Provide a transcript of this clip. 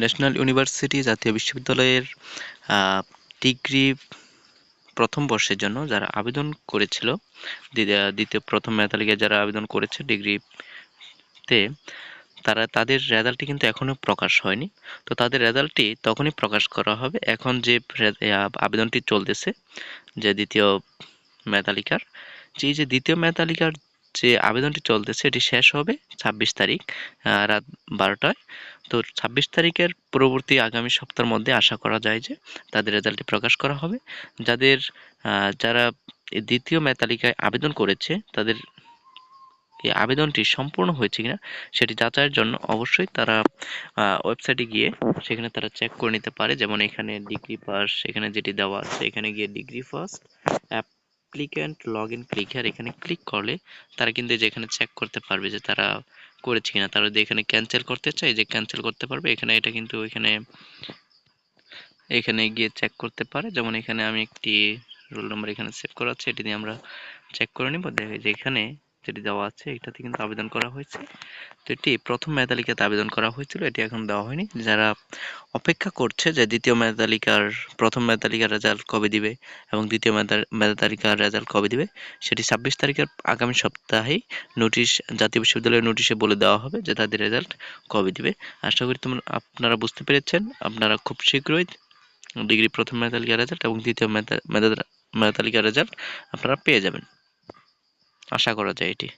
National university জাতীয় বিশ্ববিদ্যালয়ের degree প্রথম বর্ষের জন্য যারা আবেদন করেছিল দ্বিতীয়, প্রথম মেধাতালিকায় যারা আবেদন করেছে ডিগ্রিতে, তারা, তাদের রেজাল্টটি কিন্তু এখনও প্রকাশ হয়নি। তো তাদের রেজাল্টটি তখনই প্রকাশ করা হবে। এখন যে আবেদনটি চলতেছে, যে দ্বিতীয় মেধাতালিকার যে যে দ্বিতীয় মেধাতালিকার যে আবেদনটি চলতেছে, এটি শেষ হবে ছাব্বিশ তারিখ রাত বারোটায়। তো ছাব্বিশ তারিখের পরবর্তী আগামী সপ্তাহের মধ্যে আশা করা যায় যে তাদের রেজাল্টটি প্রকাশ করা হবে। যাদের যারা দ্বিতীয় মেধা তালিকায় আবেদন করেছে, তাদের এই আবেদনটি সম্পূর্ণ হয়েছে কিনা সেটি যাচাইয়ের জন্য অবশ্যই তারা ওয়েবসাইটে গিয়ে সেখানে তারা চেক করে নিতে পারে। যেমন এখানে ডিগ্রি পাস এখানে যেটি দেওয়া আছে, এখানে গিয়ে degree first applicant log in click here এখানে ক্লিক করলে তারা কিন্তু যে এখানে চেক করতে পারবে যে তারা করেছে কিনা। তারা যদি এখানে ক্যান্সেল করতে চায় যে ক্যান্সেল করতে পারবে, এখানে এটা কিন্তু এখানে এখানে গিয়ে চেক করতে পারে। যেমন এখানে আমি একটি রোল নম্বর এখানে সেভ করা আছে, এটি দিয়ে আমরা চেক করে নিব। দেখে যে এখানে যেটি দেওয়া আছে, এটাতে কিন্তু আবেদন করা হয়েছে। তো এটি প্রথম মেধাতালিকাতে আবেদন করা হয়েছিল, এটি এখন দেওয়া হয়নি। যারা অপেক্ষা করছে যে দ্বিতীয় মেধাতালিকার প্রথম মেধাতালিকার রেজাল্ট কবে দিবে এবং দ্বিতীয় মেধা- তালিকার রেজাল্ট কবে দিবে, সেটি ছাব্বিশ তারিখের আগামী সপ্তাহেই নোটিশ জাতীয় বিশ্ববিদ্যালয়ের নোটিশে বলে দেওয়া হবে যে তাদের রেজাল্ট কবে দিবে। আশা করি তোমরা, আপনারা বুঝতে পেরেছেন। আপনারা খুব শীঘ্রই ডিগ্রি প্রথম মেধা তালিকার রেজাল্ট এবং দ্বিতীয় মেধা মেধা মেধা তালিকার রেজাল্ট আপনারা পেয়ে যাবেন। আশা করা যায় এটি।